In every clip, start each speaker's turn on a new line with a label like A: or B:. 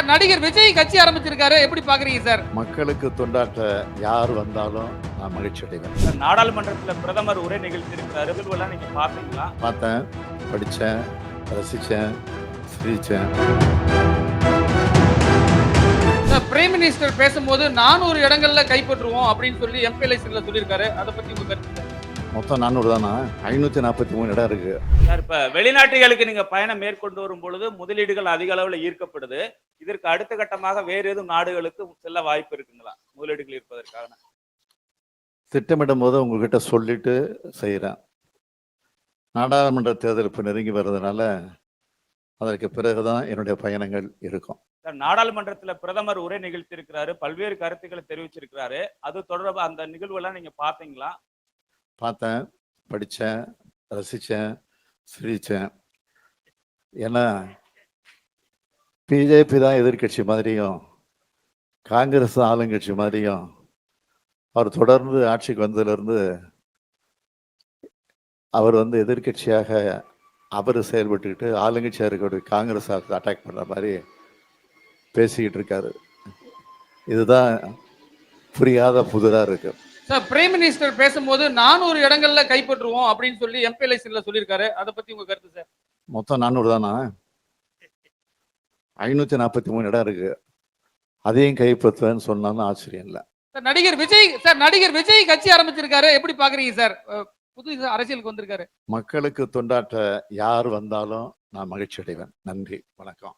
A: Sir நடிகர் விஜய் கட்சி ஆரம்பிச்சிருக்காரு. எப்படி பாக்குறீங்க சார்?
B: மக்களுக்கு தொண்டாற்ற யார் வந்தாலும் நான் மகிழ்ச்சி அடைவேன்.
C: நாடாளுமன்றத்துல பிரதமர் உரை நிகழ்த்தியிருக்கிறாரு. நிகழ்வெல்லாம் நீங்க பாத்தீங்களா?
B: பார்த்தேன் படித்தேன் ரசித்தேன் சிரித்தேன்.
A: சார் பிரைம் மினிஸ்டர் பேசும்போது நானூறு இடங்கள்ல கைப்பற்றுவோம் அப்படின்னு சொல்லி எம்பிஎல்ஐசில சொல்லியிருக்காரு. அதை பத்தி உங்க கருத்து
B: மொத்தம் நானூறு தானா? ஐநூற்றி நாற்பத்தி மூணு இடம் இருக்குது
C: சார் இப்ப வெளிநாட்டுகளுக்கு நீங்க பயணம் மேற்கொண்டு வரும் பொழுது முதலீடுகள் அதிக அளவுல ஈர்க்கப்படுது. இதற்கு அடுத்த கட்டமாக வேறு எதுவும் நாடுகளுக்கு செல்ல வாய்ப்பு இருக்குங்களா? முதலீடுகள் இருப்பதற்காக
B: திட்டமிடும் போது உங்ககிட்ட சொல்லிட்டு செய்கிறேன் நாடாளுமன்ற தேர்தல் இப்போ நெருங்கி வர்றதுனால அதற்கு பிறகு தான் என்னுடைய பயணங்கள் இருக்கும்.
C: சார் நாடாளுமன்றத்துல பிரதமர் உரை நிகழ்த்தியிருக்கிறாரு. பல்வேறு கருத்துக்களை தெரிவிச்சிருக்கிறாரு. அது தொடர்பா அந்த நிகழ்வெல்லாம் நீங்க பாத்தீங்களா
B: பார்த்தேன் படித்தேன் ரசித்தேன் சிரித்தேன் ஏன்னா பிஜேபி தான் எதிர்க்கட்சி மாதிரியும் காங்கிரஸ் தான் ஆளுங்கட்சி மாதிரியும் அவர் தொடர்ந்து ஆட்சிக்கு வந்ததுலேருந்து அவர் வந்து எதிர்க்கட்சியாக அவர் செயல்பட்டுக்கிட்டு ஆளுங்கட்சியாக இருக்கக்கூடிய காங்கிரஸ் அட்டாக் பண்ணுற மாதிரி பேசிக்கிட்டு இருக்காரு. இதுதான் புரியாத புதிராக இருக்குது
A: சார் பிரைம் மினிஸ்டர் பேசும்போது நானூறு இடங்கள்ல கைப்பற்றுவோம் அப்படின்னு சொல்லி எம்பிஎல்ஐசில சொல்லியிருக்காரு. அதை பத்தி உங்க கருத்து சார்?
B: மொத்தம் நானூறு தானா? ஐநூற்றி நாற்பத்தி மூணு இடம் இருக்கு. அதையும் கைப்பற்றுவேன்னு சொன்னாலும் ஆச்சரியம் இல்லை.
A: சார் நடிகர் விஜய் சார் நடிகர் விஜய் கட்சி ஆரம்பிச்சிருக்காரு. எப்படி பாக்குறீங்க சார்? புது அரசியலுக்கு வந்திருக்காரு.
B: மக்களுக்கு தொண்டாற்ற யார் வந்தாலும் நான் மகிழ்ச்சி அடைவேன். நன்றி வணக்கம்.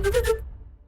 D: Thank you.